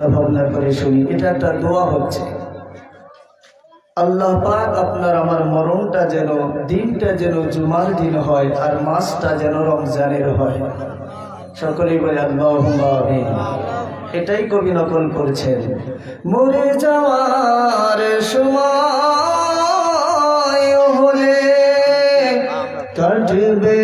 ভাবনা করে শুনি। এটা একটা দোয়া হচ্ছে। আল্লাহ পাক আপনার আমার মরণটা যেন, দিনটা যেন জুমার দিন হয় আর মাসটা যেন রমজানের হয়। সকলেই বলে আল্লাহ এটাই কবি নকল করছেন। মরে যাওয়ার সময় হলে কাটবে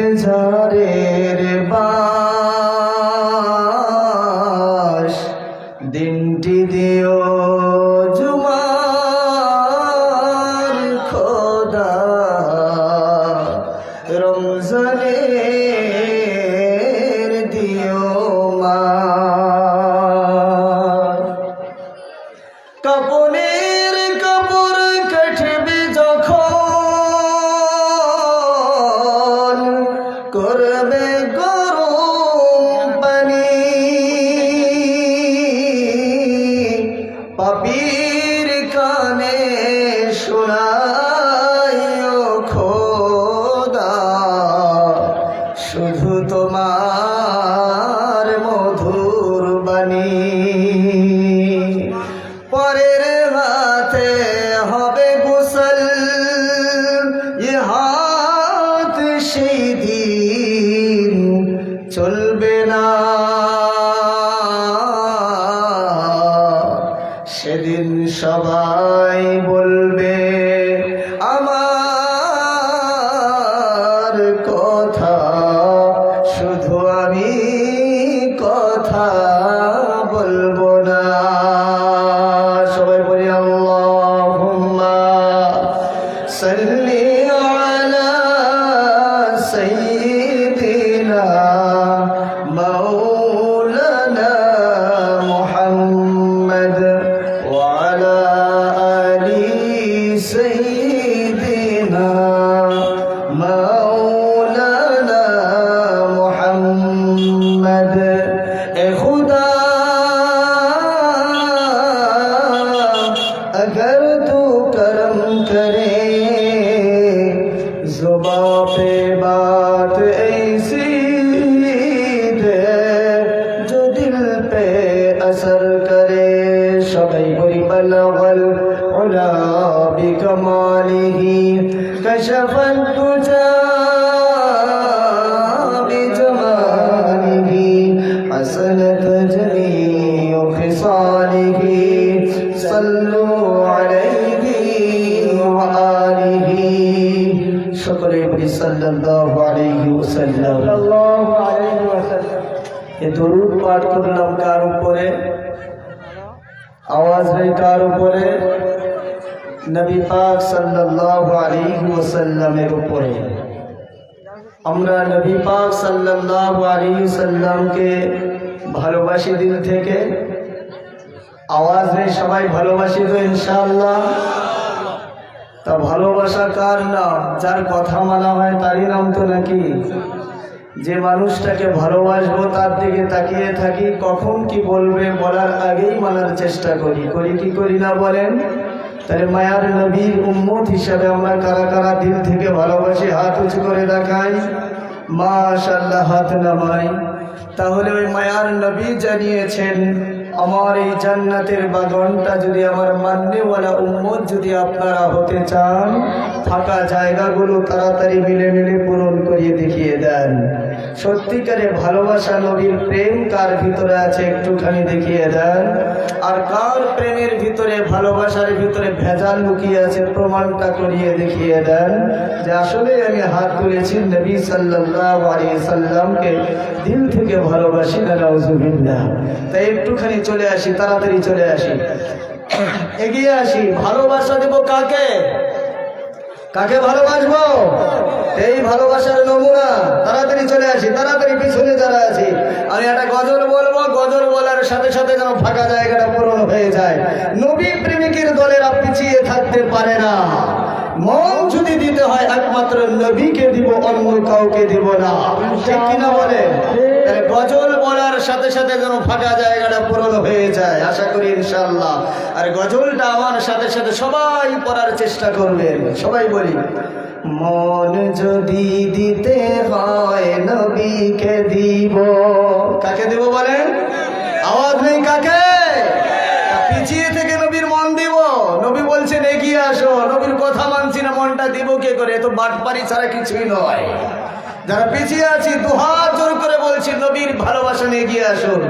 বলি সাল্লাল্লাহু আলাইহি ওয়াসাল্লাম। সাল্লাল্লাহু আলাইহি ওয়াসাল্লাম। এ দরুদ পাঠ করলাম কার উপরে? আওয়াজ হয় কার উপরে? নবী পাক সাল্লাল্লাহু আলাইহি ওয়াসাল্লামের উপরে। আমরা নবী পাক সাল্লাল্লাহু আলাইহি সাল্লামকে ভালোবাসি দিল থেকে। আওয়াজ নেই সবাই ভালোবাসি তো ইনশাআল্লাহ। তা ভালোবাসা কার নাম? যার কথা মানা হয় তারই নাম তো নাকি? যে মানুষটাকে ভালোবাসবো, তার দিকে তাকিয়ে থাকি, কখন কি বলবে বলার আগেই মানার চেষ্টা করি। করি কি করি না বলেন? তাহলে মায়ার নবীর উম্মত হিসাবে আমরা কারা কারা দিল থেকে ভালোবাসি, হাত উঁচু করে দেখাই। মা হাত নামাই। তাহলে ওই মায়ার নবী জানিয়েছেন, আমার এই জান্নাতের বাগানটা যদি আমার মান্যওয়ালা উম্মত যদি আপনারা হতে চান, ফাঁকা জায়গাগুলো তাড়াতাড়ি মিলে মিলে পূরণ করিয়ে দেখিয়ে দেন। সত্যিকারে ভালোবাসা নবীর প্রেম কার ভিতরে আছে একটুখানি দেখিয়ে দেন? আর কার প্রেমের ভিতরে, ভালোবাসার ভিতরে ভেজাল লুকিয়ে আছে প্রমাণটা করিয়ে দেখিয়ে দেন? যে আসলে আমি হাত তুলেছি নবী আলাইহি সাল্লামকে দিল থেকে ভালোবাসি না তাই একটুখানি চলে আসি, তাড়াতাড়ি চলে আসি। এগিয়ে আসি, ভালোবাসা দেব কাকে? কাকে ভালোবাসবো? এই ভালোবাসার নমুনা, তাড়াতাড়ি চলে আসি, তাড়াতাড়ি পিছনে যারা আছি। আমি একটা গজল বলব, গজল বলার সাথে সাথে যেন ফাঁকা জায়গাটা পূরণ হয়ে যায়। নবী প্রেমিকের দলেরা পিছিয়ে থাকতে পারে না। মন যদি দিতে হয়, একমাত্র নবীকে দিব, অন্য কাউকে দিব না। ঠিক কিনা বলে? গজল বলার সাথে সাথে যেন ফাঁকা জায়গাটা পূরণ হয়ে যায়, আশা করি ইনশাল্লাহ আর গজলটা আমার সাথে সাথে সবাই পড়ার চেষ্টা করবেন। সবাই বলি, মন যদি দিতে হয়, নবীকে দিব। কাকে দিব বলেন? আওয়াজ নেই কাকে? করে? এ তো বাটপারি ছাড়া কিছুই নয়। যারা পিছিয়ে আছি, দুহাত জোর করে বলছি, নবীর ভালোবাসা নিয়ে গিয়ে আসুন।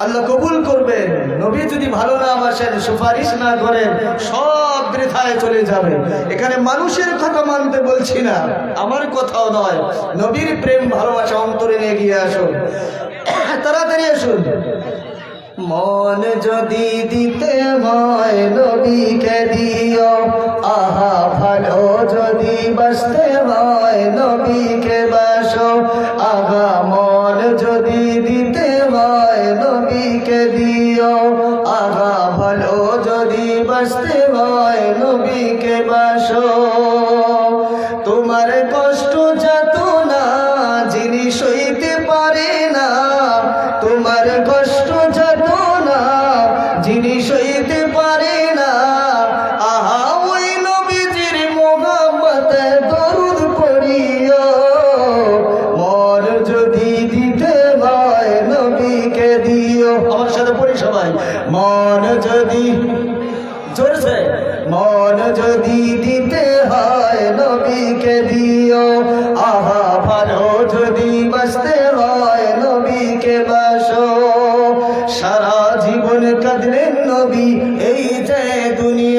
আল্লাহ কবুল করবেন। নবী যদি ভালো না বাসেন, সুপারিশ না করেন, সব বৃথায় চলে যাবে। এখানে মানুষের কথা মানতে বলছি না, আমার কথাও নয়। নবীর প্রেম, ভালোবাসা অন্তরে নিয়ে গিয়ে আসুন। তাড়াতাড়ি আসুন। মন যদি দিতে হয় নবীকে দিও। আহা ভালো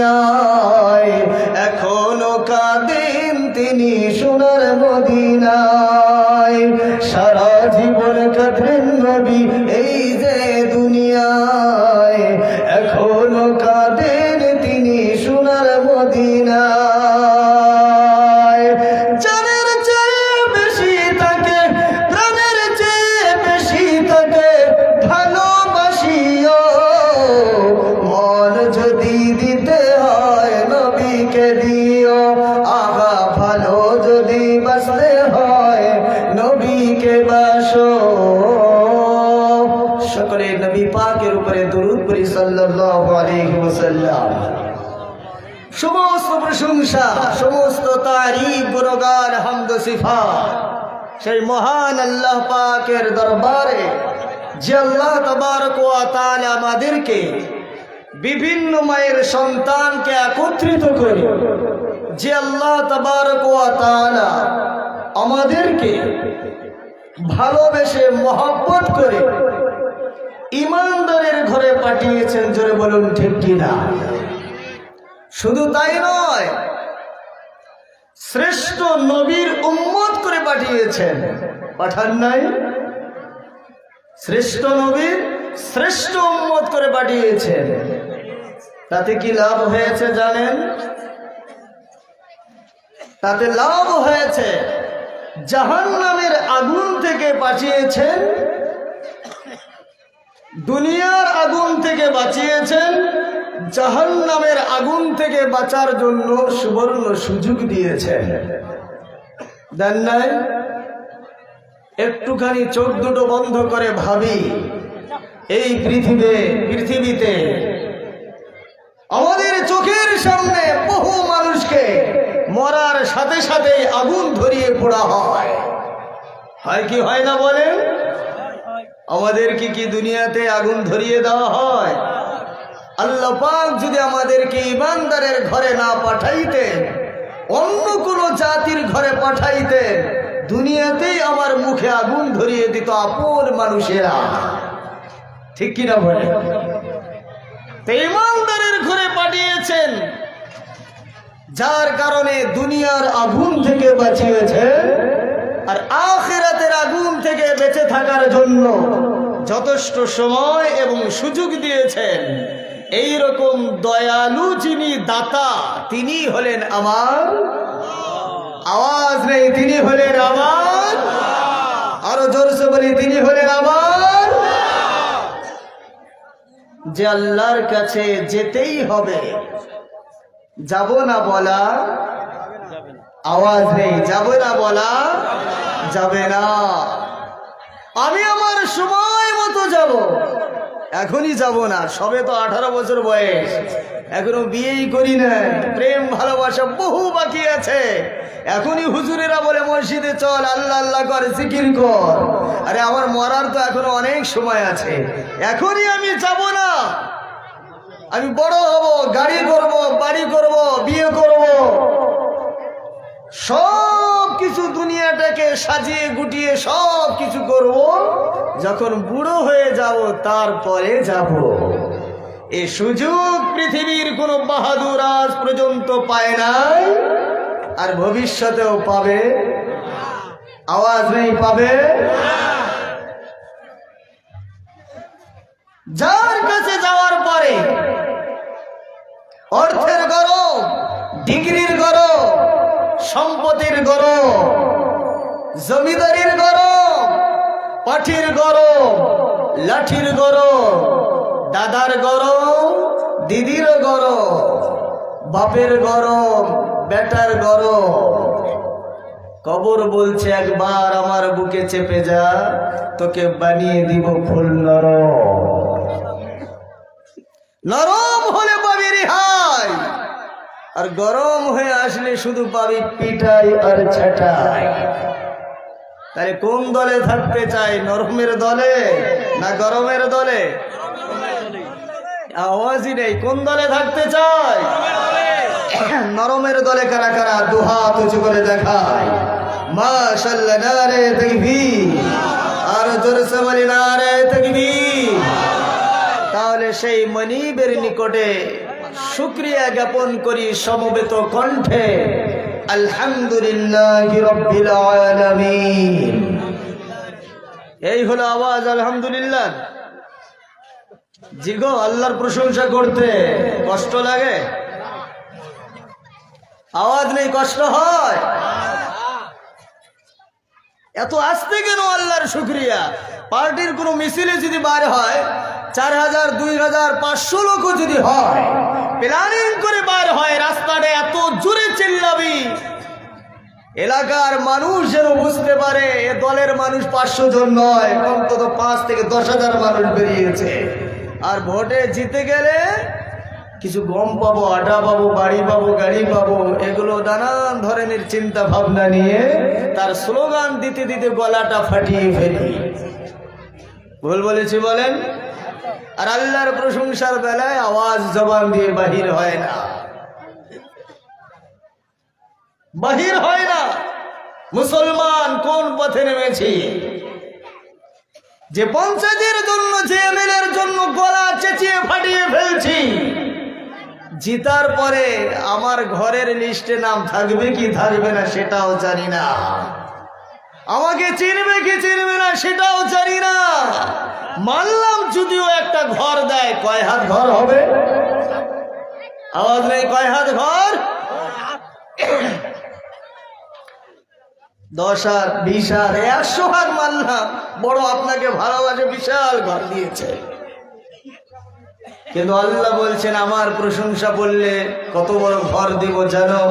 দুনিয়ায় এখনও কাঁদেন তিনি সোনার মদিনায়। সারা জীবন কাঁদলেন সিফা সেই মহান আল্লাহ পাকের দরবারে যে আল্লাহ তবারক আমাদেরকে বিভিন্ন মায়ের সন্তানকে একত্রিত করে যে আল্লাহ তবারক আমাদেরকে ভালোবেসে মহব্বত করে ইমানদারের ঘরে পাঠিয়েছেন, জোরে বলুন ঠিক কিনা? শুধু তাই নয় শ্রেষ্ঠ নবীর উম্মত করে পাঠিয়েছেন। পাঠান নাই? শ্রেষ্ঠ নবীর শ্রেষ্ঠ উম্মত করে পাঠিয়েছেন। তাতে কি লাভ হয়েছে জানেন? তাতে লাভ হয়েছে জাহান নামের আগুন থেকে বাঁচিয়েছেন, দুনিয়ার আগুন থেকে বাঁচিয়েছেন জাহান নামের আগুন থেকে বাঁচার জন্য সুবর্ণ সুযোগ দিয়েছেন দেন নাই? একটুখানি চোখ দুটো বন্ধ করে ভাবি, এই পৃথিবী পৃথিবীতে আমাদের চোখের সামনে বহু মানুষকে মরার সাথে সাথে আগুন ধরিয়ে পোড়া হয়। হয় কি হয় না বলেন? আমাদের কি কি দুনিয়াতে আগুন ধরিয়ে দেওয়া হয়? আল্লাহ পাক যদি আমাদেরকে ইমানদারের ঘরে না পাঠাইতেন, অন্য কোনো জাতির ঘরে পাঠাইতেন, দুনিয়াতেই আমার মুখে আগুন ধরিয়ে দিত আপন মানুষেরা। ঠিক কিনা বলে ইমানদারের ঘরে পাঠিয়েছেন, যার কারণে দুনিয়ার আগুন থেকে বাঁচিয়েছে আর আখেরাতের আগুন থেকে বেঁচে থাকার জন্য যথেষ্ট সময় এবং সুযোগ দিয়েছেন। এই রকম দয়ালু যিনি দাতা, তিনি হলেন আমার আওয়াজ নেই, তিনি হলেন আমার আরও জোরসে বলি, তিনি হলেন আমার যে আল্লাহর কাছে যেতেই হবে। যাব না বলা আওয়াজ নেই, যাব না বলা যাবে না। আমি আমার সময় মতো যাব। এখনই যাব না, সবে তো আঠারো বছর বয়স। এখনও বিয়েই করি না প্রেম, ভালোবাসা বহু বাকি আছে। এখনই হুজুরেরা বলে, মসজিদে চল, আল্লাহ আল্লাহ কর, জিকির কর। আরে আমার মরার তো এখনও অনেক সময় আছে। এখনই আমি যাব না। আমি বড় হব, গাড়ি করব, বাড়ি করব, বিয়ে করব। সব কিছু দুনিয়াটাকে সাজিয়ে গুটিয়ে সব কিছু করব, যখন বুড়ো হয়ে যাব, তারপরে যাব। এ সুযোগ পৃথিবীর কোনো বাহাদুর আজ পর্যন্ত পায় নাই, আর ভবিষ্যতেও পাবে। আওয়াজ নেই, পাবে? যার কাছে যাওয়ার পরে অর্থের গরম, ডিগ্রির গরম সম্পত্তির গরম, জমিদারির গরম, পাঠির গরম, লাঠির গরম, দাদার গরম, দিদির গরম, বাপের গরম, বেটার গরম। কবর বলছে, একবার আমার বুকে চেপে যা, তোকে বানিয়ে দিব ফুল নরম। নরম হলে পাবি রেহাই আর গরম হয়ে আসলে শুধু পাবি পিঠাই আর ছাটাই তাহলে কোন দলে থাকতে চাই নরমের দলে না গরমের দলে? আওয়াজই নেই। কোন দলে থাকতে চাই নরমের দলে কারা কারা দুহাত উঁচু করে দেখায়। মাশাল্লাহ, নারে তাকবীর। আর জোরসে বলি নারে তাকবীর। তাহলে সেই মনিবের নিকটে শুক্রিয়া জ্ঞাপন করি সমবেত কণ্ঠে। আলহামদুলিল্লাহ এই হলো আওয়াজ, আলহামদুলিল্লাহ। জিগো, আল্লাহর প্রশংসা করতে কষ্ট লাগে? আওয়াজ নেই, কষ্ট হয়? এত আসতে কেন আল্লাহর শুক্রিয়া? পার্টির কোনো মিছিলে যদি বার হয় চার হাজার দুই হাজার পাঁচশো লোকও যদি হয়, প্ল্যানিং করে বার হয় রাস্তাটা এত জোরে চিল্লাবি। এলাকার মানুষ যেন বুঝতে পারে, এ দলের মানুষ পাঁচশো জন নয়, অন্তত পাঁচ থেকে দশ হাজার মানুষ বেরিয়েছে। আর ভোটে জিতে গেলে কিছু গম পাবো, আটা পাবো, বাড়ি পাবো, গাড়ি পাবো, এগুলো নানান ধরনের চিন্তা ভাবনা নিয়ে তার স্লোগান দিতে দিতে গলাটা ফাটিয়ে ফেলি। ভুল বলেছি বলেন? আর আল্লাহর প্রশংসার বেলায় আওয়াজ জবান দিয়ে বাহির হয় না। বাহির হয় না। মুসলমান কোন পথে নেমেছি? যে পঞ্চায়েতের জন্য, যে এমএলএর জন্য গলা চেঁচিয়ে ফাটিয়ে ফেলছি, জিতার পরে আমার ঘরের লিস্টে নাম থাকবে কি থাকবে না সেটাও জানি না। আমাকে চিনবে কি চিনবে না সেটাও জানি না। মানলাম যদিও একটা ঘর দেয়, কয় হাত ঘর হবে? আওয়াজ নেই, কয় হাত ঘর? দশ হাত, বিশ হাত একশো হাত মানলাম, বড় আপনাকে ভালোবাসে, বিশাল ঘর দিয়েছে। কিন্তু আল্লাহ বলছেন, আমার প্রশংসা বললে কত বড় ঘর দিব জানো?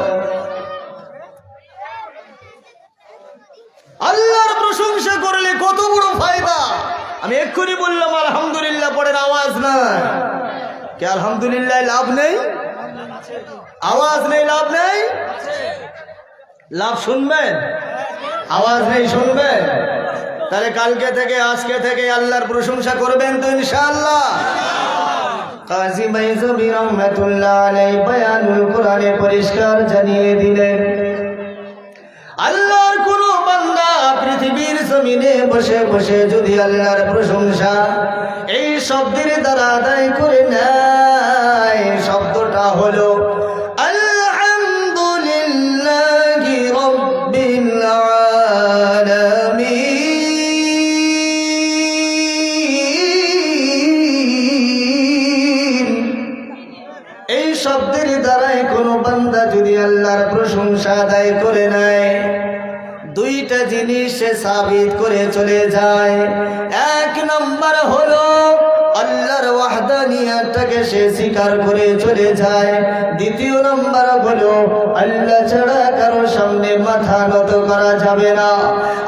আল্লাহর প্রশংসা করলে কত বড় ফায়দা? আমি এক্ষুনি বললাম, আলহামদুলিল্লাহ, পরের আওয়াজ নাই। কে আলহামদুলিল্লাহ, লাভ নেই? আওয়াজ নেই, লাভ নেই? লাভ শুনবেন? আওয়াজ নেই, শুনবেন? তাহলে কালকে থেকে, আজকে থেকে আল্লাহর প্রশংসা করবেন তো ইনশাআল্লাহ। কাজী মাইজবি রহমাতুল্লাহ আলাইহি বয়ানুল কোরআনে পরিষ্কার জানিয়ে দিলেন বান্দা পৃথিবীর জমিনে বসে বসে যদি আল্লাহর প্রশংসা এই শব্দের দ্বারা আদায় করে নেয় শব্দটা হলো সাবিত করে চলে যায়। এক নম্বর হলো আল্লাহর ওয়াহদানিয়াতটাকে সে স্বীকার করে চলে যায়। দ্বিতীয় নম্বর হলো আল্লাহ ছাড়া কারও সামনে মাথা নত করা যাবে না।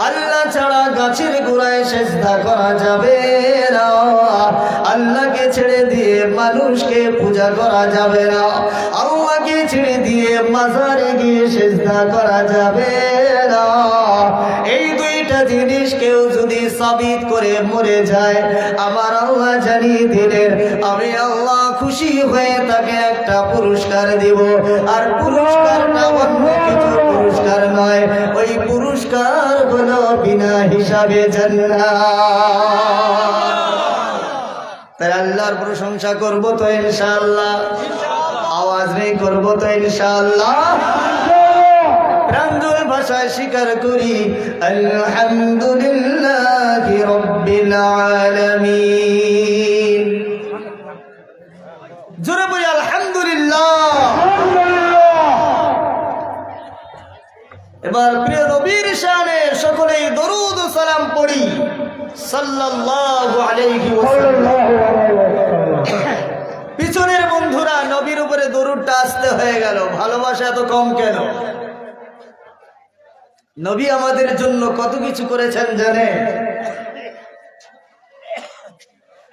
আল্লাহ ছাড়া গাছের গোড়ায় সেজদা করা যাবে না। আল্লাহকে ছেড়ে দিয়ে মানুষকে পূজা করা যাবে না। আল্লাহকে ছেড়ে দিয়ে মাজারে গিয়ে সেজদা করা যাবে সাবিত করে মরে যায়। আমার আল্লাহ জানিয়ে দিলেন, আমি আল্লাহ খুশি হয়ে তাকে একটা পুরস্কার দিব। আর পুরস্কারটা অন্য কিছু পুরস্কার নয়, ওই পুরস্কার হলো বিনা হিসাবে তাই আল্লাহর প্রশংসা করব তো ইনশাআল্লাহ। আওয়াজ নেই করব তো ইনশাআল্লাহ। প্রাঞ্জল ভাষায় স্বীকার করি, আলহামদুলিল্লাহ জোরে বলি, আলহামদুলিল্লাহ। এবার প্রিয় সকলেই দরুদ সালাম পড়ি পিছনের বন্ধুরা, নবীর উপরে দরুদটা আসতে হয়ে গেল। ভালোবাসা এত কম কেন? নবী আমাদের জন্য কত কিছু করেছেন জানে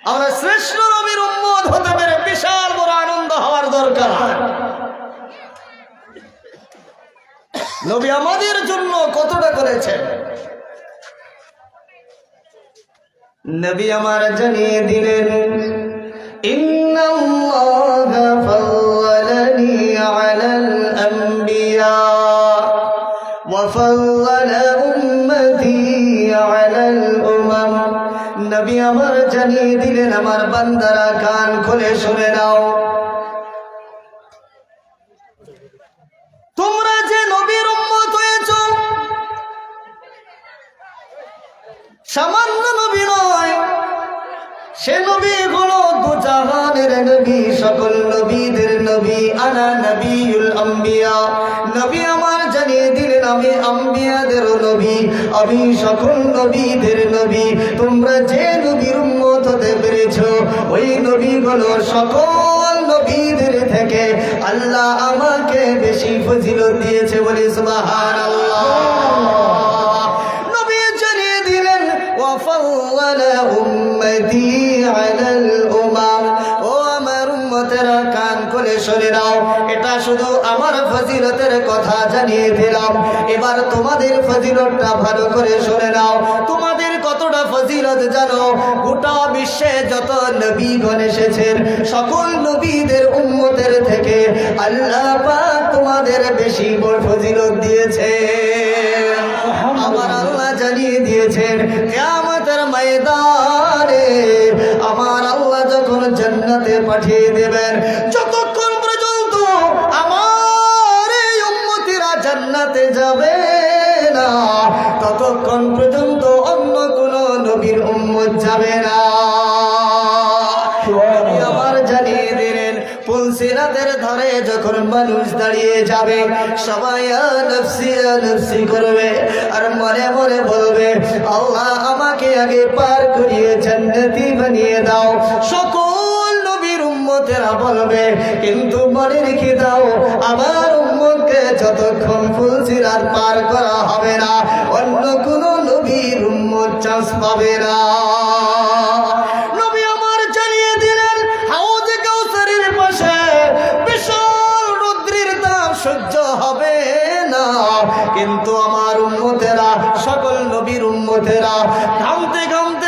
আমরা শ্রেষ্ঠ নবীর উন্মত হতে পেরে বিশাল বড় আনন্দ হওয়ার দরকার। নবী আমাদের জন্য কতটা করেছেন? নবী আমার জানিয়ে দিলেন, ইন্নাল্লাহ ফাওয়ালানি আলাল আমর। وفضل أمتي على الأمم নবী আমার জানিয়ে দিলেন আমার বান্দারা কান খুলে শুনে নাও তোমরা যে নবীর উম্মত হয়েছ সামান্য নবী নয় সে নবী হলো দু জাহানের নবী সকল নবীদের আমি আম্বিয়াদের নবী, আমি সকল নবীদের নবী। তোমরা যে নবীর উম্মত হতে পেরেছ, ওই নবী হলো সকল নবীদের থেকে আল্লাহ আমাকে বেশি ফজিলত দিয়েছে বলে সুবহানাল্লাহ। নবী জানিয়ে দিলেন খুলে শুনে নাও, এটা শুধু আমার ফজিলতের কথা জানিয়ে দিলাম। এবার তোমাদের ফজিলতটা ভালো করে শুনে নাও। তোমাদের কতটা ফজিলত জানো? গোটা বিশ্বে যত নবীগণ এসেছেন, সকল নবীদের উম্মতের থেকে আল্লাহ তোমাদের বেশি ফজিলত দিয়েছে আমার আল্লাহ জানিয়ে দিয়েছেন, কিয়ামতের ময়দানে আমার আল্লাহ যখন জান্নাতে পাঠিয়ে দেবেন যাবে না। ততক্ষণ পর্যন্ত অন্য কোন নবীর উম্মত যাবে না। আমার জানিয়ে দিলেন পুলসিরাতের ধরে যখন মানুষ দাঁড়িয়ে যাবে সবাই নফসি নফসি করবে আর মনে মনে বলবে আল্লাহ আমাকে আগে পার করিয়ে জান্নাতি বানিয়ে দাও। সকল নবীর উম্মতেরা বলবে কিন্তু মনে রেখে দাও আমার যতক্ষণ ফুলসিরাত পার করা হবে না, অন্য কোন নবীর উম্মত চান্স পাবে না। কিন্তু আমার উম্মতেরা, সকল নবীর উম্মতেরা, ঘামতে ঘামতে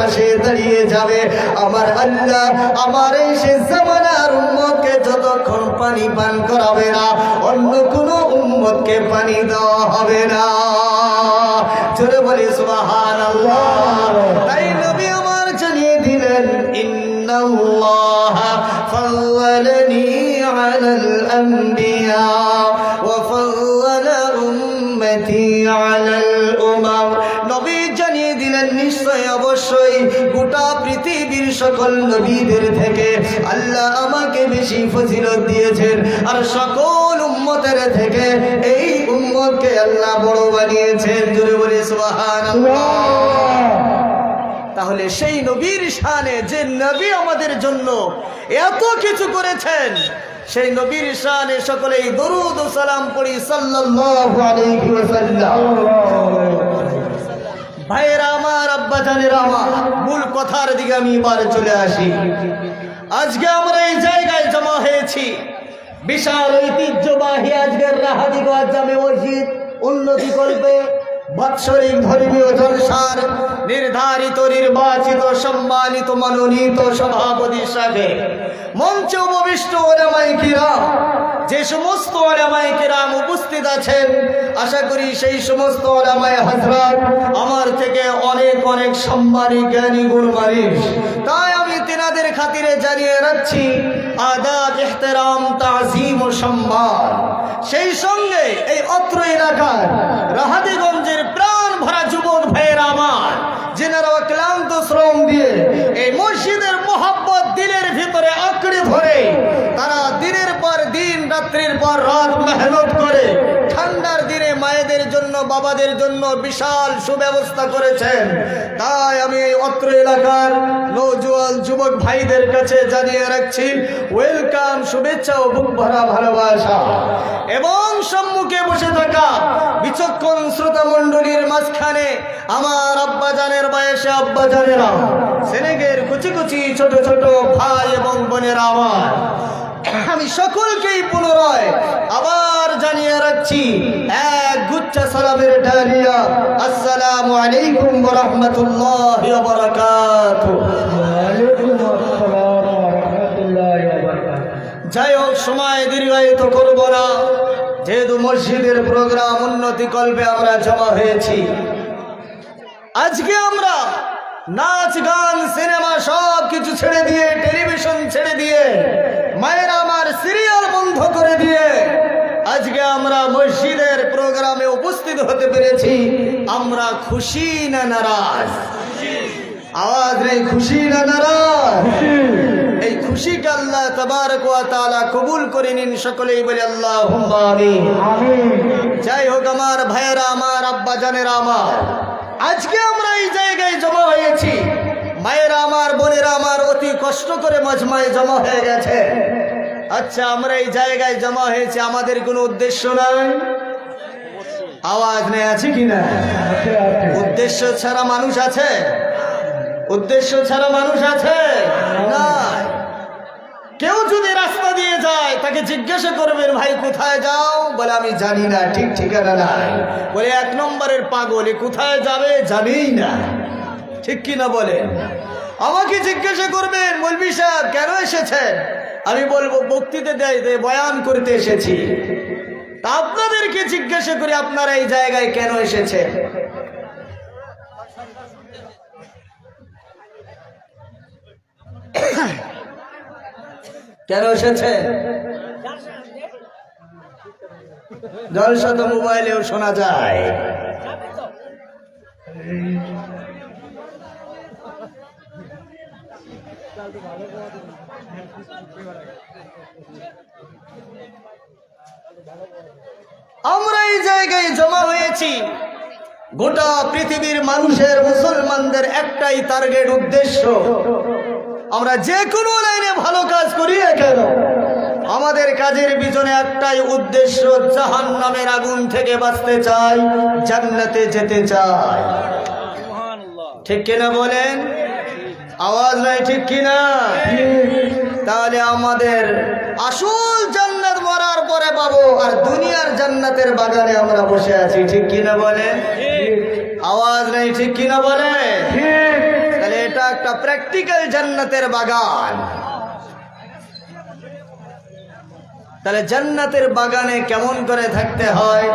পাশে দাঁড়িয়ে যাবে। আমার আল্লাহ আমার এই সে জামানার উম্মতকে যতক্ষণ পানি পান করাবে না, অন্য কোনো উম্মতকে পানি দেওয়া হবে না। জোরে বলি, সুবহানাল্লাহ। তাই নবী আমার জানিয়ে দিলেন, ইন্নাল্লাহ ফাওয়ালানি আলাল আম্বিয়া, ওয়া ফাওয়ালা উম্মতি নিশ্চয় অবশ্যই গোটা পৃথিবীর সকল নবীদের থেকে আল্লাহ আমাকে বেশি ফজিলত দিয়েছেন। আর সকল উম্মতের থেকে এই উম্মতকে আল্লাহ বড় বানিয়েছেন। জুড়ে বলে তাহলে সেই নবীর শানে যে নবী আমাদের জন্য এত কিছু করেছেন, সেই নবীর শানে সকলেই দরুদ সালাম পড়ি ওয়াসাল্লাম। ভাইয়েরা আমার আব্বা জানের আমার, মূল কথার দিকে আমি এবার চলে আসি। আজকে আমরা এই জায়গায় জমা হয়েছি। বিশাল ঐতিহ্যবাহী আজকের রাহাদিগঞ্জ জামে মসজিদ উন্নতি করবে বাৎসরিক ধর্মীয় জলসার নির্ধারিত, নির্বাচিত, সম্মানিত মনোনীত সভাপতি হিসাবে মঞ্চে উপবিষ্ট ওলামাই কিরাম যে সমস্ত ওলামাই কিরাম উপস্থিত আছেন, আশা করি সেই সমস্ত ওলামাই হজরত আমার থেকে অনেক অনেক সম্মানী জ্ঞানী গুণ তাই আমি তেনাদের খাতিরে জানিয়ে রাখছি, আদাব, এহতেরাম, তাজিম ও সম্মান। সেই সঙ্গে এই অত্র এলাকার রাহাদিগঞ্জের প্রাণ ভরা যুবক ভাইয়ের আমার যেনারা ক্লান্ত শ্রম দিয়ে এই মসজিদের মোহাব্বত দিলের ভিতরে আঁকড়ে ধরে তারা দিনের পর দিন রাত্রির পর রাত মেহনত করে ঠান্ডার দিনে মায়েদের জন্য বাবাদের জন্য বিশাল সুব্যবস্থা করেছেন। তাই আমি অত্র এলাকার নৌজোয়াল যুবক ভাইদের কাছে জানিয়ে রাখছি ওয়েলকাম শুভেচ্ছা ও বুক ভরা ভালোবাসা। এবং সম্মুখে বসে থাকা বিচক্ষণ শ্রোতা মণ্ডলীর মাঝখানে আমার আব্বাজানের বয়সে আব্বাজানেরা সেনেগের কুচি কুচি ছোট ছোট ভাই এবং বোনেরা আমার। আমি সকলকেই পুনরায় আবার জানিয়ে রাখছি, এক গুচ্ছ সালামের ডালিয়া আসসালামু আলাইকুম রাহমাতুল্লাহি বারাকাতুহু। যাই হোক, সময় দীর্ঘায়িত করব না। যেহেতু মসজিদের প্রোগ্রাম উন্নতি কল্পে আমরা জমা হয়েছি। আজকে আমরা নাচ গান সিনেমা সব কিছু ছেড়ে দিয়ে টেলিভিশন ছেড়ে দিয়ে মায়ের আমার সিরিয়াল বন্ধ করে দিয়ে আজকে আমরা মসজিদের প্রোগ্রামে উপস্থিত হতে পেরেছি। আমরা খুশি না নারাজ? আওয়াজ নেই খুশি না নারাজ? এই খুশিকে আল্লাহ তবারক ওয়া তাআলা কবুল করে নিন সকলেই বলে আল্লাহ আমিন। যাই হোক আমার ভাইয়েরা আমার আব্বা জানেরা আমার আজকে আমরা এই জায়গায় জমা হয়েছি। মায়েরা আমার, বোনেরা আমার, অতি কষ্ট করে মজমায় জমা হয়ে গেছে। আচ্ছা আমরা এই জায়গায় জমা হয়েছে, আমাদের কোনো উদ্দেশ্য নাই? আওয়াজ নেই, আছে কি না? উদ্দেশ্য ছাড়া মানুষ আছে? উদ্দেশ্য ছাড়া মানুষ আছে? না কেউ যদি রাস্তা দিয়ে যায়, তাকে জিজ্ঞাসা করবেন ভাই, কোথায় যাও? বলে, আমি জানি না, ঠিক ঠিকানা নাই। বলে, এক নম্বরের পাগল কোথায় যাবে জানেই না। ঠিক কি না বলেন আমাকে জিজ্ঞাসা করবেন বলবি সাহেব কেন এসেছেন? আমি বলব, বক্তৃতা দেয়, বয়ান করতে এসেছি। তা আপনাদেরকে জিজ্ঞাসা করে, আপনারা এই জায়গায় কেন এসেছেন? কেন এসেছে? জলসা তো মোবাইলেও শোনা যায়। আমরা এই জায়গায় জমা হয়েছি। গোটা পৃথিবীর মানুষের মুসলমানদের একটাই টার্গেট উদ্দেশ্য। আমরা যে কোনো লাইনে ভালো কাজ করি কেন? আমাদের কাজের পিছনে একটাই উদ্দেশ্য জাহান নামের আগুন থেকে বাঁচতে চাই জান্নাতে যেতে চাই। ঠিক কিনা বলেন? আওয়াজ নাই ঠিক কিনা? তাহলে আমাদের আসল জান্নাত মরার পরে পাবো আর দুনিয়ার জান্নাতের বাগানে আমরা বসে আছি ঠিক কিনা বলেন? আওয়াজ নাই ঠিক কিনা বলেন? একটা প্র্যাকটিক্যাল জান্নাতের বাগান। তাহলে জান্নাতের বাগানে কেমন করে থাকতে হয়?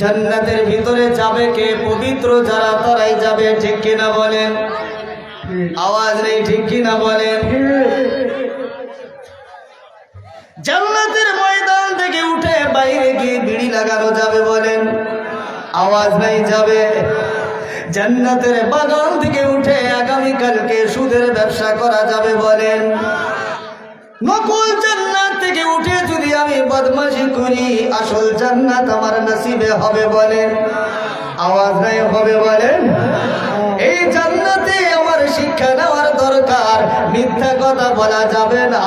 জান্নাতের ভিতরে যাবে কে? পবিত্র যারা তারাই যাবে, ঠিক কিনা বলেন? আওয়াজ নেই, ঠিক কিনা বলেন? জান্নাতের ময়দান থেকে উঠে বাইরে গিয়ে বিড়ি লাগানো যাবে বলেন। আওয়াজ নাই যাবে। জান্নাতের বাগান থেকে উঠে আগামীকালকে সুদের ব্যবসা করা যাবে বলেন। নকল জান্নাত থেকে উঠে যদি আমি বদমাশি করি, আসল জান্নাত আমার নসিবে হবে বলেন। আওয়াজ নাই হবে বলেন। এই জান্নাতে শিক্ষা নেওয়ার দরকার। মিথ্যা কথা বলা যাবে না।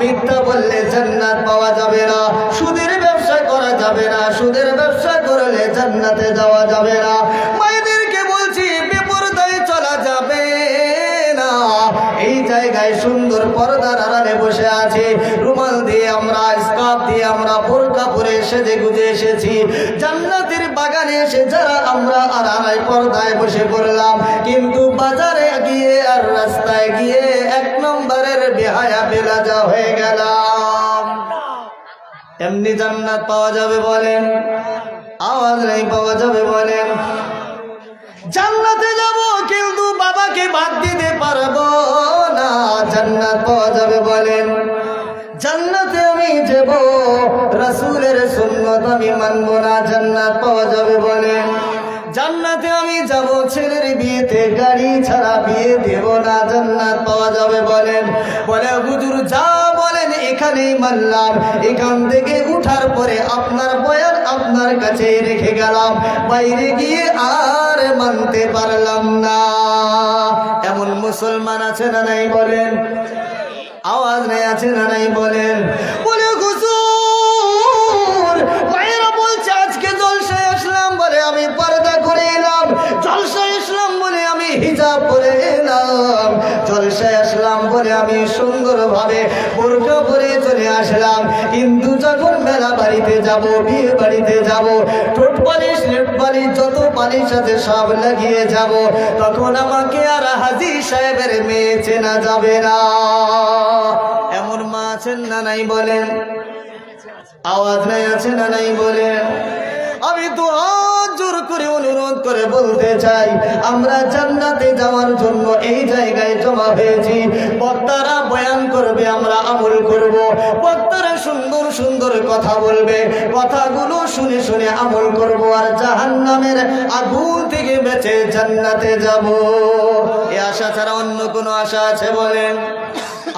মিথ্যা বললে জান্নাত পাওয়া যাবে না। সুদের ব্যবসা করা যাবে না। সুদের ব্যবসা করলে জান্নাতে যাওয়া যাবে না। জায়গায় সুন্দর পর্দার আড়ালে বসে আছে। রুমাল দিয়ে আমরা, স্কার্ফ দিয়ে আমরা বোরকা পরে সেজে গুজে এসেছি। জান্নাতের বাগানে এসে যারা আমরা আড়াই পর্দায় বসে পড়লাম, কিন্তু বাজারে গিয়ে আর রাস্তায় গিয়ে এক নম্বরের বেহায়া বেলাজা হয়ে গেলাম। এমনি জান্নাত পাওয়া যাবে বলেন? আওয়াজ নেই, পাওয়া যাবে বলেন? জান্নাতে যাব, কিন্তু বাবাকে বাদ দিতে পারব। না, জান্নাত পাওয়া যাবে বলেন। জান্নাতে আমি যাব, রাসূলের সুন্নত আমি মানব না, জান্নাত পাওয়া যাবে বলেন। জান্নাতে আমি যাব, ছেলের বিয়েতে গাড়ি ছাড়া বিয়ে দেব না, জান্নাত পাওয়া যাবে বলেন। বলে, হুজুর যা এখানেই মানলাম এখান থেকে উঠার পরে আপনার বয়ান আপনার কাছে রেখে গেলাম। বাইরে গিয়ে আর মানতে পারলাম না। এমন মুসলমান আছে না নাই বলেন? আওয়াজ নেই আছে না নাই বলেন? বলে বলছে আজকে আসলাম বলে আমি পর্দা করে এলাম। জলসায় আসলাম বলে আমি হিজাব পরে এলাম। জলসায় আসলাম বলে আমি সুন্দরভাবে বোরকা পরে চলে আসলাম। কিন্তু যখন মেলা বাড়িতে যাব, বিয়ে বাড়িতে যাব, ঠোঁট পালিশ নেট পালিশ, যত পালিশ আছে সব লাগিয়ে যাব, তখন আমাকে আর হাজি সাহেবের মেয়ে চেনা যাবে না। এমন মা আছেন না নাই বলেন? আওয়াজ নাই আছে না নাই বলেন? আমি তো করে অনুরোধ করে বলতে চাই, আমরা জান্নাতে যাওয়ার জন্য এই জায়গায় জমা হয়েছি। বক্তারা বয়ান করবে, আমরা আমল করব। বক্তারা সুন্দর সুন্দর কথা বলবে, কথাগুলো শুনে শুনে আমল করব। আর জাহান্নামের আগুন থেকে বেঁচে জান্নাতে যাব। এ আশা ছাড়া অন্য কোনো আশা আছে বলেন?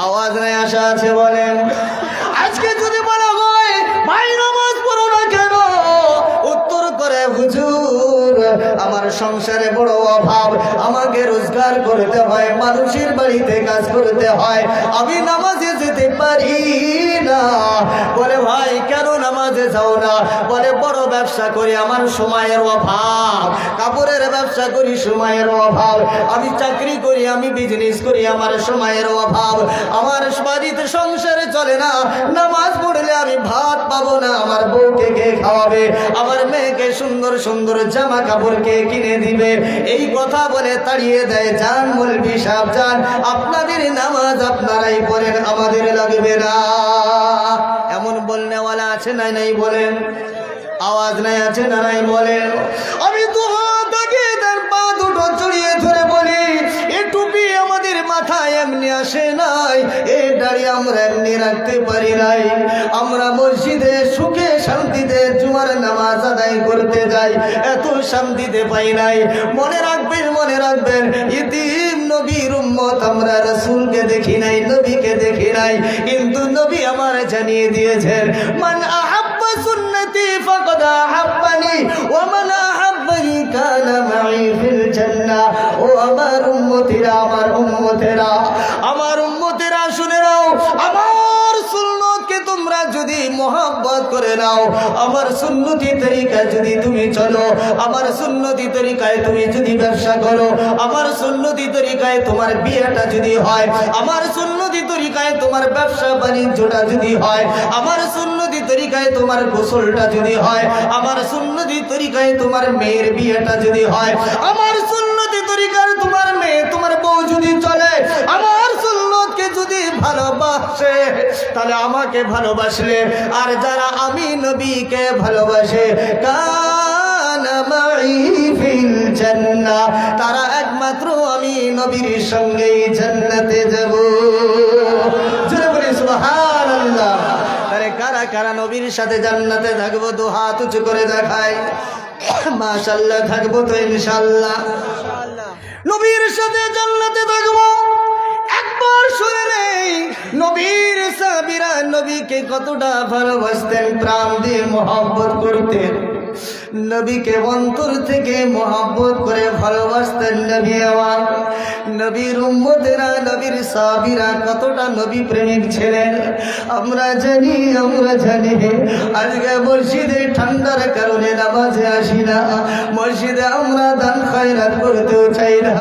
আওয়াজ নেই আশা আছে বলেন? আমার সংসারে বড় অভাব। আমাকে রোজগার করতে হয়, মানুষের বাড়িতে কাজ করতে হয়। আমি নামাজে যেতে পারি না। বলে, ভাই, কেন নামাজে যাও না? বলে, বড় ব্যবসা করি, আমার সময়ের অভাব। কাপড়ের ব্যবসা করি, সময়ের অভাব। আমি চাকরি করি, আমি বিজনেস করি, আমার সময়ের অভাব। আমার বাড়িতে সংসারে চলে না। নামাজ পড়লে আমি ভাত পাবো না। আমার বউকে কে খাওয়াবে? আমার মেয়েকে সুন্দর সুন্দর জামা কাপড় কে কিনে দিবে। এই কথা বলে তাড়িয়ে দেয় যান মলবি সাহেব যান আপনাদের নামাজ আপনারাই পড়েন, আমাদের লাগবে না। এমন বলনেওয়ালা আছে নাই নাই বলেন? আওয়াজ নাই আছে না নাই বলেন? আমি তো মাথায় এমনি আসে নাই। এ দাড়ি আমরা এমনি রাখতে পারি নাই। আমরা মসজিদে সুখে শান্তিতে জুমার নামাজ আদায় করতে যাই। এত শান্তিতে পাই নাই। মনে রাখবেন মনে রাখবেন নবীর উম্মত আমরা রসুলকে দেখি নাই, নবীকে দেখি নাই। কিন্তু নবী আমার জানিয়ে দিয়েছেন, মান আহাব্বা সুন্নতি ফাকাদ আহাব্বানি ওয়া মান আহাব্বানি কানা মাই ফিল জান্নাহ। ও আমার উম্মতিরা আমার উম্মতেরা আমার উম্মতেরা শুনে আমার তোমরা যদি মোহাব্বত করে নাও, আমার সুন্নতি তরিকা যদি তুমি চলো, আমার সুন্নতি তরিকায় তুমি যদি ব্যবসা করো, আমার সুন্নতি তরিকায় তোমার বিয়েটা যদি হয়, আমার সুন্নতি তরিকায় তোমার ব্যবসা বাণিজ্যটা যদি হয়, আমার সুন্নতি তরিকায় তোমার গোসলটা যদি হয়, আমার সুন্নতি তরিকায় তোমার মেয়ের বিয়েটা যদি হয়, আমার সুন্নতি তরিকার তোমার মেয়ে, তোমার বউ যদি চলে, আমার যদি ভালোবাসে, তাহলে আমাকে ভালোবাসলে। আর যারা আমি নবীকে ভালোবাসে তারা একমাত্র আমি নবীর সঙ্গেই জান্নাতে যাব। কারা কারা নবীর সাথে জান্নাতে থাকব, দু হাত উঁচু করে দেখায় মাশাল্লাহ থাকব তো ইনশাল্লাহ নবীর সাথে জান্নাতে থাকব। একবার শুনে নেই নবীর সাবিরা নবীকে কতটা ভালোবাসতেন, প্রাণ দিয়ে মোহাম্মত করতেন। নবীকে অন্তর থেকে মোহাম্মত করে ভালোবাসতেন নবী আমার। নবীর উম্মতেরা, নবীর সাবিরা কতটা নবী প্রেমিক ছিলেন। আমরা জানি আমরা জানি, আজকে মসজিদে ঠান্ডার কারণে নামাজে আসি না। মসজিদে আমরা দান খয়রাত করতেও চাই না।